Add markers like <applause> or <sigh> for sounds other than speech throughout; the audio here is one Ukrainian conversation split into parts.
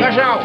Нажав.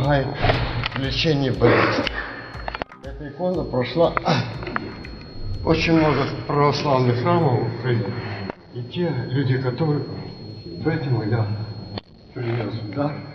Помогает в лечении болезней. Эта икона прошла <clears throat> очень много православных храмов в Украине. И те люди, которые поэтому я принес дар.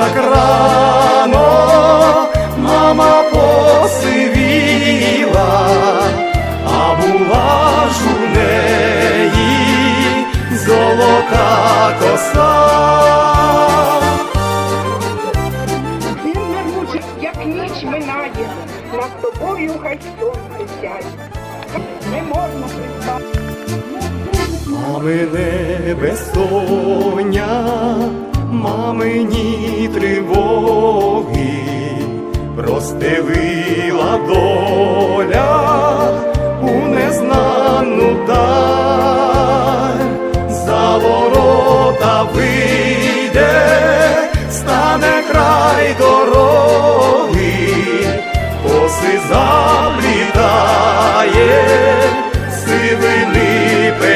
Так рано мама посивіла, а була ж у неї золота коса. Він не мучить, як ніч минає, над тобою хай сонце сяє. Не можна приспати. Мамине безсоння,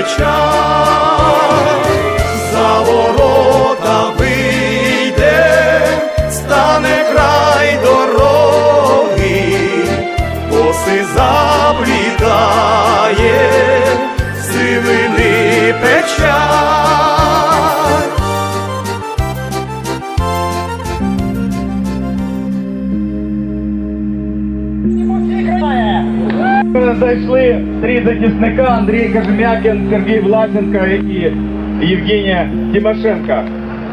child. Захисника Андрей Кожемякин, Сергей Власенко и Евгения Тимошенко.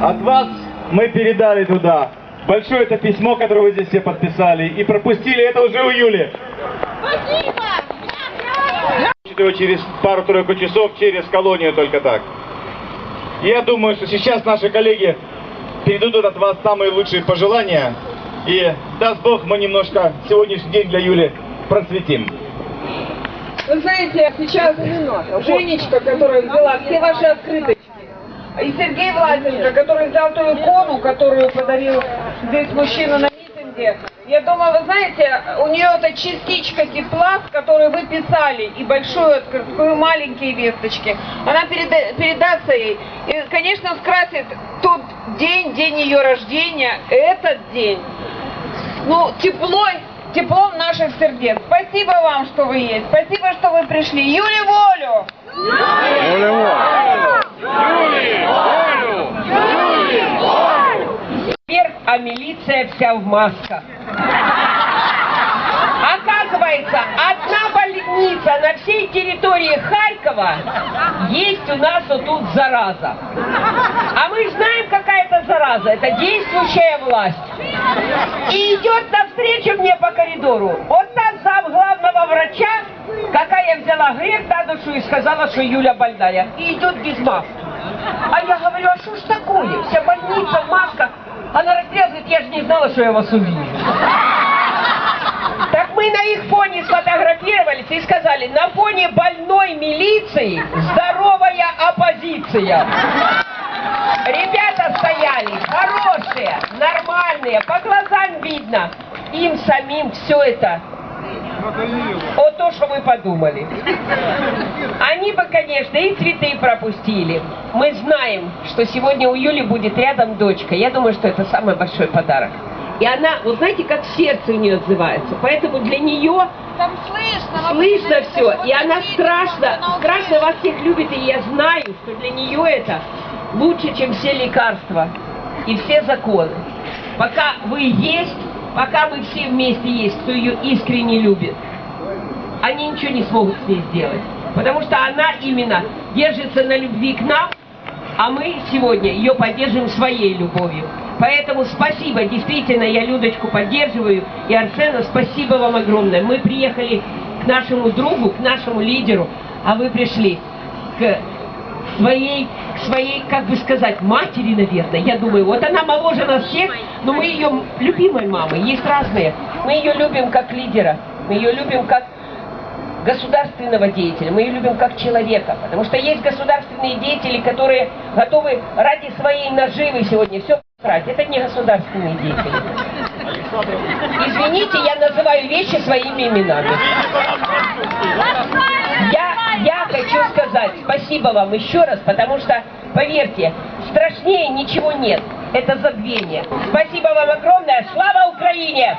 От вас мы передали туда большое это письмо, которое вы здесь все подписали, и пропустили это уже у Юли. Его через пару-тройку часов через колонию только так. Я думаю, что сейчас наши коллеги передадут от вас самые лучшие пожелания. И даст Бог, мы немножко сегодняшний день для Юли просветим. Вы знаете, сейчас Женечка, которая взяла все ваши открыточки, и Сергей Власенко, который взял ту икону, которую подарил здесь мужчина на митинге, я думаю, вы знаете, у нее это частичка тепла, с которой вы писали, и большую открытку, и маленькие весточки. Она переда- передастся ей. И, конечно, скрасит тот день, день ее рождения, этот день. Ну, теплой, теплом наших сердец. Спасибо вам, что вы есть. Спасибо, что вы пришли. Юле волю! Теперь, а милиция вся в масках. Оказывается, одна больница на всей территории Харькова есть у нас вот тут зараза. А мы знаем, какая это зараза. Это действующая власть. И идет навстречу мне по коридору. Вот та зам главного врача, какая взяла грех на душу и сказала, что Юля больная. И идет без маски. А я говорю, а что ж такое? Вся больница в масках. Она рассказывает, я же не знала, что я вас увижу. Мы на их фоне сфотографировались и сказали, на фоне больной милиции здоровая оппозиция. позиция. Ребята стояли хорошие, нормальные, по глазам видно. Им самим все это о то, что вы подумали. Они бы, конечно, и цветы пропустили. Мы знаем, что сегодня у Юли будет рядом дочка. Я думаю, что это самый большой подарок. И она, вот знаете, как сердце у нее отзывается. Поэтому для нее Там слышно. слышно все. И она страшно, страшно вас всех любит. И я знаю, что для нее это лучше, чем все лекарства и все законы. Пока вы есть, пока мы все вместе есть, кто ее искренне любит, они ничего не смогут с ней сделать. Потому что она именно держится на любви к нам, а мы сегодня ее поддерживаем своей любовью. Поэтому спасибо, действительно, я Людочку поддерживаю, и Арсена, спасибо вам огромное. Мы приехали к нашему другу, к нашему лидеру, а вы пришли к своей, к своей, как бы сказать, матери, наверное. Я думаю, вот она моложе нас всех, но мы ее любимой мамы, есть разные. Мы ее любим как лидера, мы ее любим как государственного деятеля, мы ее любим как человека, потому что есть государственные деятели, которые готовы ради своей наживы сегодня все брать. Это не государственные деятели. Извините, я называю вещи своими именами. Я, я хочу сказать спасибо вам еще раз, потому что, поверьте, страшнее ничего нет. Это забвение. Спасибо вам огромное. Слава Украине!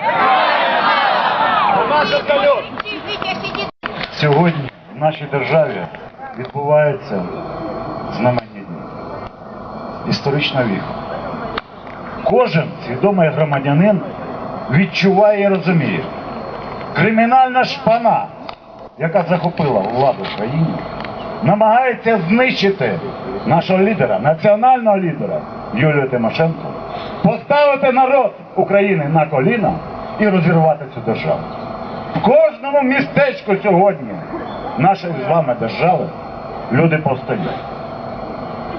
Сьогодні в нашій державі відбуваються знаменні. Історична віха. Кожен свідомий громадянин відчуває і розуміє, кримінальна шпана, яка захопила владу в країні, намагається знищити нашого лідера, національного лідера Юлію Тимошенко, поставити народ України на коліна і розірвати цю державу. Кожному містечку сьогодні нашої з вами держави люди повстають.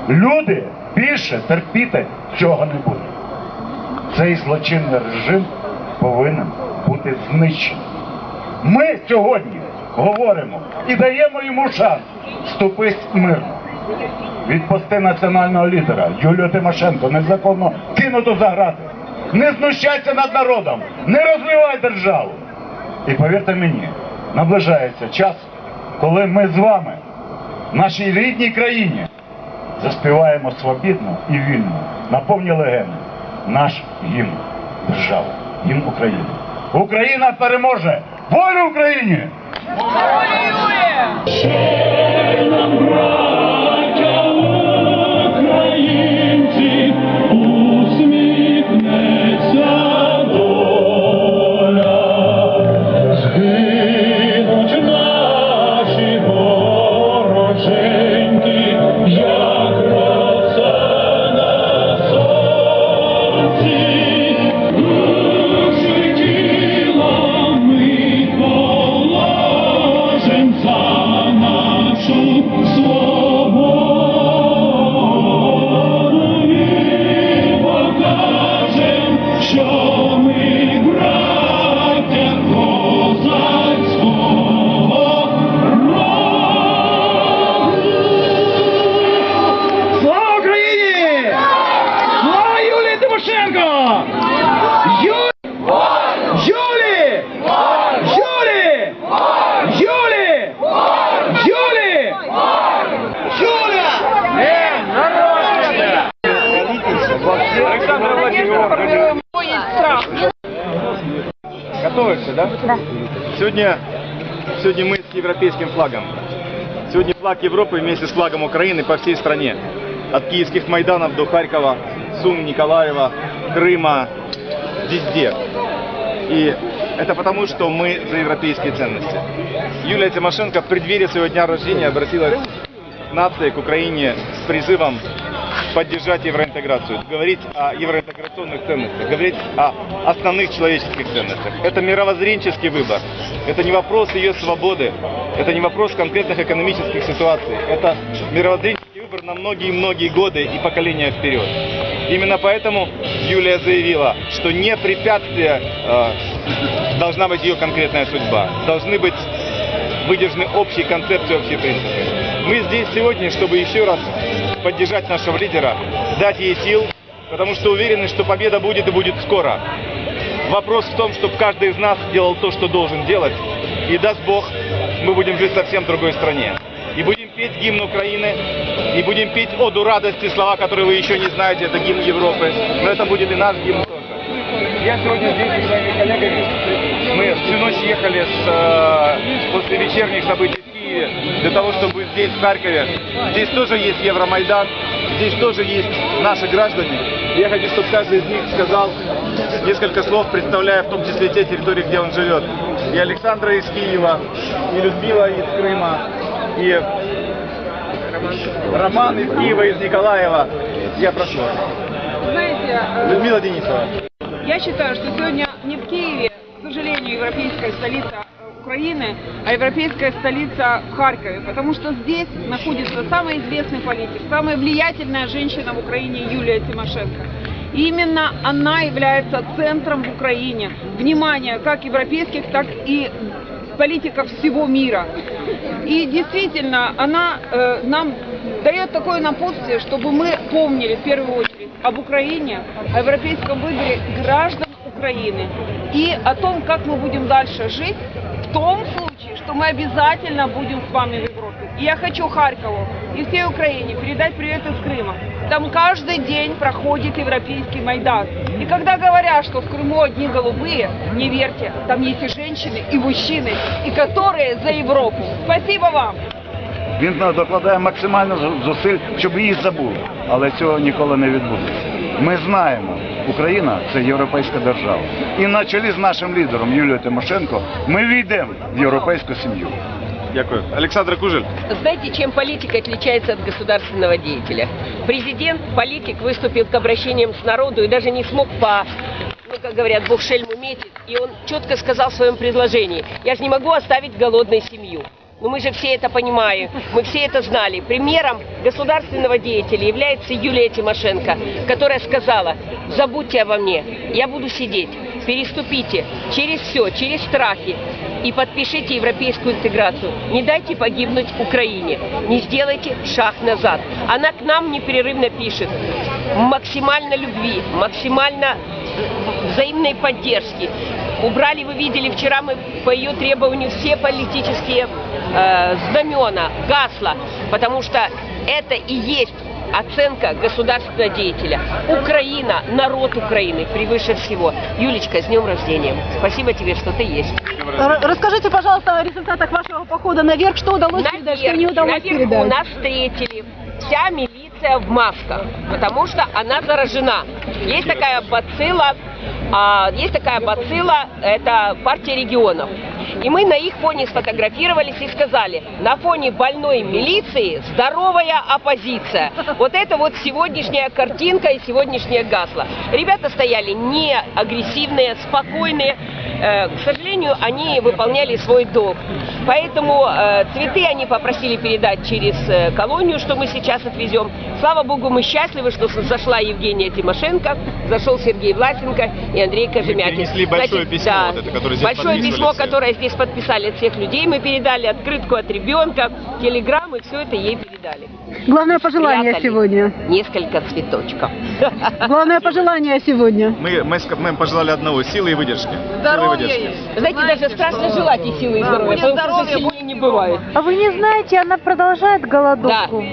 Люди більше терпіти цього не будуть. Цей злочинний режим повинен бути знищений. Ми сьогодні говоримо і даємо йому шанс вступити мирно. Відпусти національного лідера Юлію Тимошенко незаконно кинуту за грати. Не знущайся над народом, не розливай державу. І повірте мені, наближається час, коли ми з вами в нашій рідній країні заспіваємо свобідно і вільно на повні легени наш гімн держави, гімн України. Україна переможе! Волю Україні! Слава Готовишься, да? Да. Сегодня, сегодня мы с европейским флагом. Сегодня флаг Европы вместе с флагом Украины по всей стране. От киевских Майданов до Харькова, Сум, Николаева, Крыма, везде. И это потому, что мы за европейские ценности. Юлия Тимошенко в преддверии своего дня рождения обратилась к нации, к Украине с призывом поддержать евроинтеграцию, говорить о евроинтеграционных ценностях, говорить о основных человеческих ценностях. Это мировоззренческий выбор. Это не вопрос ее свободы, это не вопрос конкретных экономических ситуаций. Это мировоззренческий выбор на многие-многие годы и поколения вперед. Именно поэтому Юлия заявила, что не препятствие э, должна быть ее конкретная судьба. Должны быть выдержаны общие концепции, общие принципы. Мы здесь сегодня, чтобы еще раз поддержать нашего лидера, дать ей сил, потому что уверены, что победа будет и будет скоро. Вопрос в том, чтобы каждый из нас делал то, что должен делать, и даст Бог, мы будем жить совсем в другой стране. И будем петь гимн Украины, и будем петь оду радости, слова, которые вы еще не знаете, это гимн Европы, но это будет и наш гимн тоже. Я сегодня здесь со своими коллегами. Мы всю ночь ехали с, э, после вечерних событий Киеве для того, чтобы здесь, в Харькове. Здесь тоже есть Евромайдан, здесь тоже есть наши граждане. Я хочу, чтобы каждый из них сказал несколько слов, представляя в том числе те территории, где он живет. И Александра из Киева, и Людмила из Крыма, и Роман из Киева, из Николаева. Я прошу. Знаете, э, Людмила Денисова. Я считаю, что сегодня не в Киеве, к сожалению, европейская столица Украины, а европейская столица в Харькове, потому что здесь находится самый известный политик, самая влиятельная женщина в Украине Юлия Тимошенко. И именно она является центром в Украине внимания как европейских, так и политиков всего мира. И действительно, она э, нам дает такое напутствие, чтобы мы помнили в первую очередь об Украине, о европейском выборе граждан Украины и о том, как мы будем дальше жить том случае, что мы обязательно будем с вами в Европе. И я хочу Харькову и всей Украине передать привет из Крыма. Там каждый день проходит европейский Майдан. И когда говорят, что в Крыму одни голубые, не верьте, там есть и женщины, и мужчины, и которые за Европу. Спасибо вам! Він докладає максимально зу- зусиль, щоб її забули. Але цього ніколи не відбудеться. Ми знаємо, Україна це європейська держава. І на чолі з нашим лідером Юлією Тимошенко ми війдемо в європейську сім'ю. Дякую. Александр Кужель. Знаете, чем политик отличается от государственного деятеля? Президент, политик выступил к обращениям с народу и даже не смог по, ну, как говорят, Бог шельму метит. И он четко сказал в своем предложении, я же не могу оставить голодной семью. Но мы же все это понимаем, мы все это знали. Примером государственного деятеля является Юлия Тимошенко, которая сказала, забудьте обо мне, я буду сидеть, Переступите через все, через страхи и подпишите европейскую интеграцию. Не дайте погибнуть Украине, не сделайте шаг назад. Она к нам непрерывно пишет максимально любви, максимально взаимной поддержки. Убрали, вы видели, вчера мы по ее требованию все политические э, знамена, гасла, потому что это и есть оценка государственного деятеля. Украина, народ Украины превыше всего. Юлечка, с днем рождения. Спасибо тебе, что ты есть. Расскажите, пожалуйста, о результатах вашего похода наверх. Что удалось передать, что не Наверх, удалось наверху передать? нас встретили вся милиция в масках, потому что она заражена. Есть такая бацилла, а, есть такая бацилла, это партия регионов. И мы на их фоне сфотографировались и сказали, на фоне больной милиции здоровая оппозиция. Вот это вот сегодняшняя картинка и сегодняшнее гасло. Ребята стояли не агрессивные, спокойные. Э, К сожалению, они выполняли свой долг. Поэтому э, цветы они попросили передать через э, колонию, что мы сейчас отвезем. Слава Богу, мы счастливы, что зашла Евгения Тимошенко, зашел Сергей Власенко и Андрей Кожемякин. Принесли большое письмо, да, вот это, которое здесь большое письмо, которое здесь подписали от всех людей, мы передали открытку от ребенка, телеграммы, все это ей передали. Главное пожелание Спрятали сегодня. Несколько цветочков. <laughs> Главное пожелание сегодня. Мы, мы, мы пожелали одного силы и выдержки. Силы и выдержки. Знаете, даже страшно желать и силы, и здоровья, потому что сильнее не бывает. А вы не знаете, она продолжает Да. голодовку?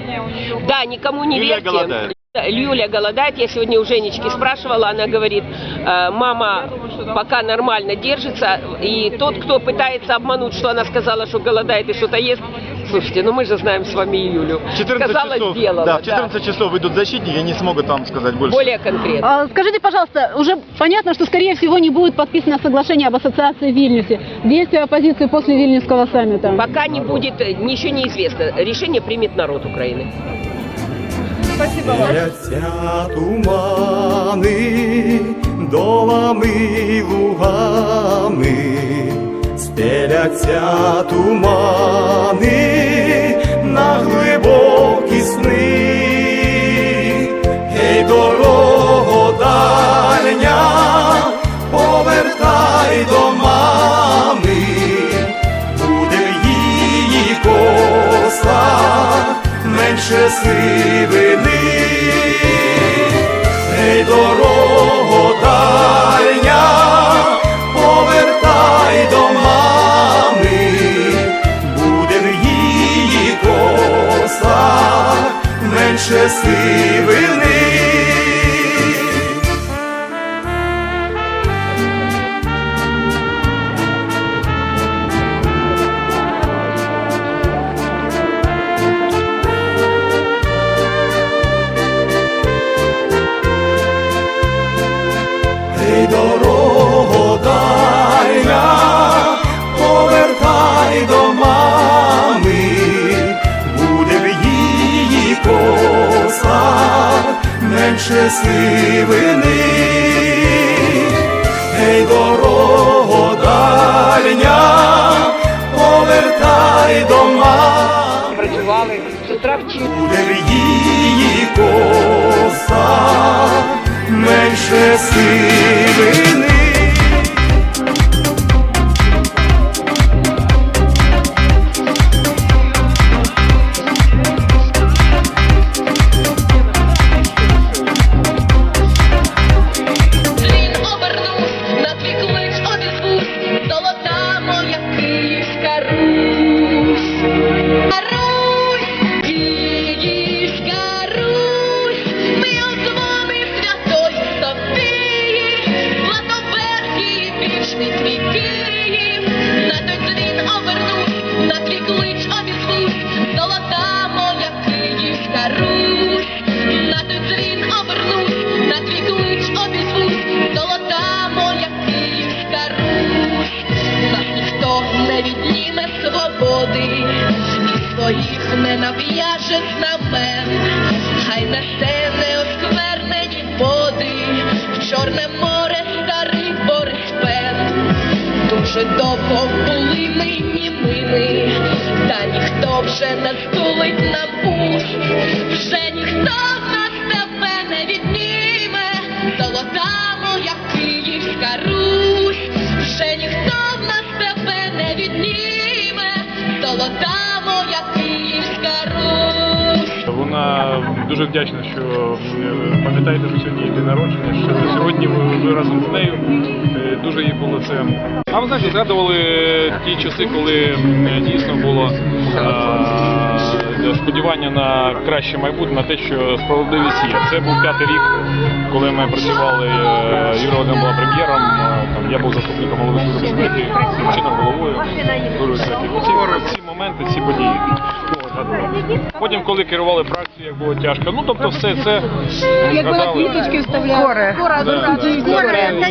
Да, никому не Юлия верьте. голодает. Да, Юля голодает, я сегодня у Женечки спрашивала, она говорит, э, мама пока нормально держится, и тот, кто пытается обмануть, что она сказала, что голодает и что-то ест, слушайте, ну мы же знаем с вами Юлю. В 14 сказала, часов, сделала. да, в 14 часов выйдут защитники, и не смогут вам сказать больше. Более конкретно. А, скажите, пожалуйста, уже понятно, что, скорее всего, не будет подписано соглашение об ассоциации в Вильнюсе. Действия оппозиции после Вильнюсского саммита. Пока не будет, ничего не известно. Решение примет народ Украины. Ляться тумани долами лугами, стеляться тумани на глибокі сни. Гей, дорого дальня, повертай до мами, буде в її коса менше сивини, Ей, дорого дальня, повертай до мами, буде в її коса, менше сивини. Менше сивини. гей, дорого дальня, повертай до мами. Працювали. Буде її коса, менше сивини. Дуже вдячна, що е, пам'ятаєте, що сьогодні її день народження, що сьогодні ви ви разом з нею. Е, Дуже їй було це. А ви знаєте, згадували ті часи, коли дійсно було е, сподівання на краще майбутнє, на те, що справедливість є. Це був п'ятий рік, коли ми працювали. е, Юра Один була прем'єром, е, я був заступником голови безпеки, чином головою. Дуже високий. Ці, моменти, ці події. Потім, коли керували фракцією, як було тяжко. Ну тобто, все це згадали. вставляли. Да, да.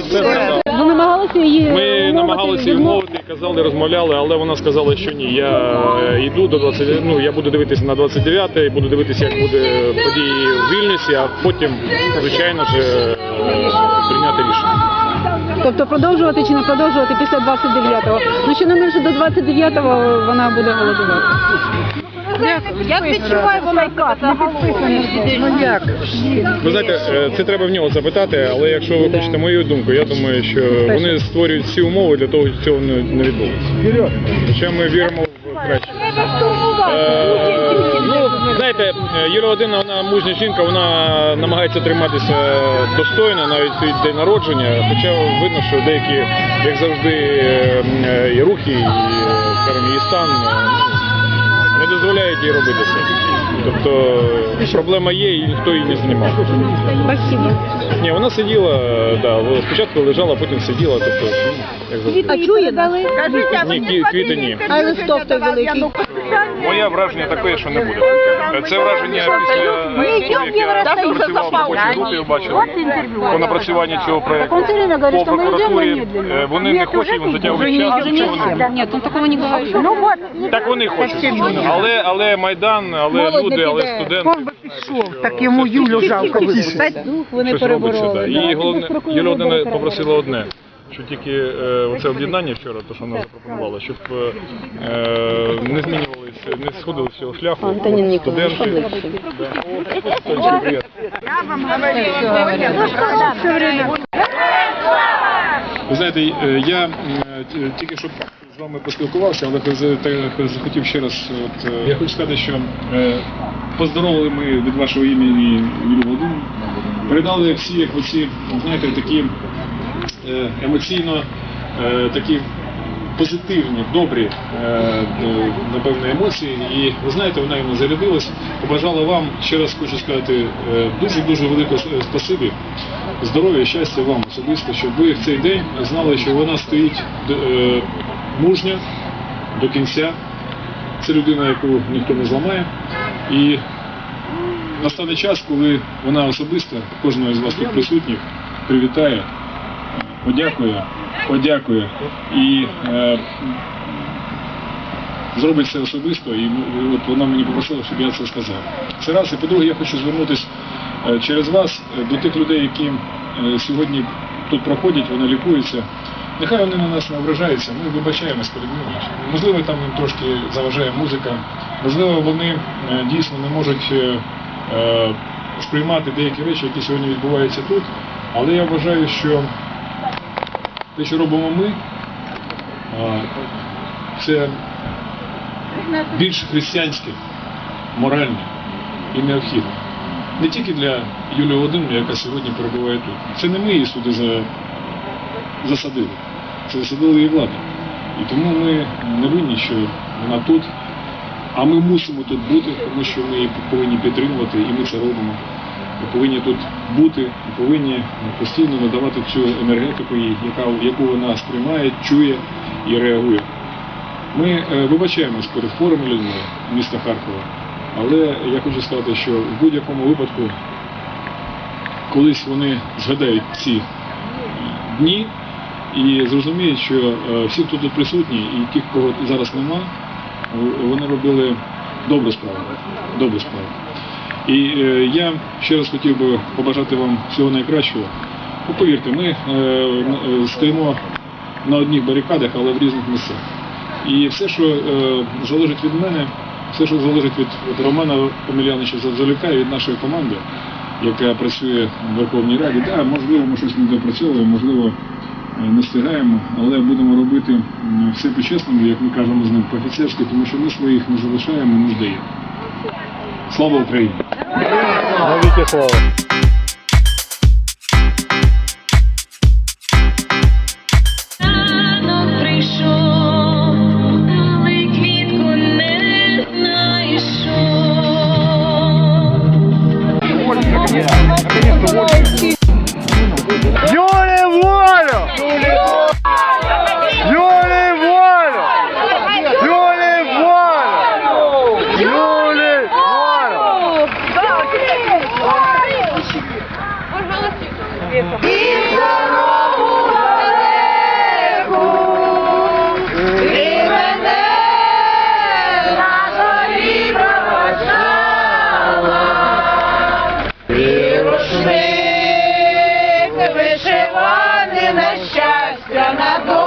Це- це. Ви намагалися її Ми намагалися її вмовити, казали, розмовляли, але вона сказала, що ні. Я е, йду до 20, ну я буду дивитися на 29 і буду дивитися, як буде події в Вільнюсі, а потім, звичайно ж, е, прийняти рішення. Тобто продовжувати чи не продовжувати після 29-го. Ну що не менше до 29-го вона буде голодувати. Як відчуває вона Ну як? Ви знаєте, е, це треба в нього запитати, але якщо ви хочете мою думку, я думаю, що вони створюють всі умови для того, щоб цього не не відбулося. Хоча ми віримо в краще. Е, Ну, знаєте, Юра Одина, вона мужня жінка, вона намагається триматися достойно, навіть від день народження. Хоча видно, що деякі, як завжди, е, е, і рухи, і, е, скажімо, її стан е, не дозволяють їй робити це. Тобто проблема є і ніхто її не знімав. Спасибо. Ні, вона сиділа, да, спочатку лежала, потім сиділа, тобто, ну, як завжди. А чує дали? Ні, кі- квіти ні. А листок той великий. Моє враження таке, що не буде. Це враження після як я працював в робочій групі, ви бачили, по напрацюванні цього проєкту. По прокуратурі вони не хочуть, вони затягують час, буде. Нет, он такого не говорит. Так вони хочуть. Але, але Майдан, але люди, але студенти. Так йому Юлю жалко випустити. Дух вони щось робиться. Да. перебороли. І головне, Юлія Володимирівна попросила одне. Що тільки е, оце об'єднання вчора, то що вона запропонувала, щоб е, е, не змінювалися, не сходили з цього шляху студенти. Да. Сонечко, привіт. Ви знаєте, е, я м, тільки що вами поспілкувався, але та- ще раз. От, е, я хочу сказати, що е, поздоровили ми від вашого імені Юлію Володимирівну. Передали всі, як оці, знаєте, такі е, емоційно е, такі позитивні, добрі, е, е, напевно, емоції. І ви знаєте, вона йому зарядилась. Побажала вам, ще раз хочу сказати, е, дуже-дуже велике спасибі. Здоров'я, щастя вам особисто, щоб ви в цей день знали, що вона стоїть мужня до кінця. Це людина, яку ніхто не зламає. І настане час, коли вона особисто кожного з вас тут присутніх привітає, подякує, подякує і е, зробить це особисто. І от вона мені попросила, щоб я це сказав. Це раз. І по-друге, я хочу звернутися е, через вас до тих людей, які е, сьогодні тут проходять, вони лікуються. Нехай вони на нас не ображаються, ми вибачаємось перед ними. Можливо, там їм трошки заважає музика, можливо, вони е, дійсно не можуть е, е, сприймати деякі речі, які сьогодні відбуваються тут. Але я вважаю, що те, що робимо ми, це більш християнське, моральне і необхідне. Не тільки для Юлії Володимирівни, яка сьогодні перебуває тут. Це не ми її сюди за, засадили, це засадила її влада. І тому ми не винні, що вона тут, а ми мусимо тут бути, тому що ми її повинні підтримувати, і ми це робимо. Ми повинні тут бути, і повинні постійно надавати цю енергетику, яка, яку вона сприймає, чує і реагує. Ми е, вибачаємось перед хворими людьми міста Харкова, але я хочу сказати, що в будь-якому випадку колись вони згадають ці дні і зрозуміють, що е, всі, хто тут присутні, і ті, кого зараз нема, вони робили добру справу. Добру справу. І е, я ще раз хотів би побажати вам всього найкращого. Ну, повірте, ми е, стоїмо на одних барикадах, але в різних місцях. І все, що залежить від мене, все, що залежить від, Романа Омеляновича Завзалюка і від нашої команди, яка працює в Верховній Раді, да, можливо, ми щось не допрацьовуємо, можливо, не встигаємо, але будемо робити все по-чесному, як ми кажемо з ним по-офіцерськи, тому що ми своїх не залишаємо, не здаємо. Слава Україні! Навіки слава. Вишиваний на щастя, на долю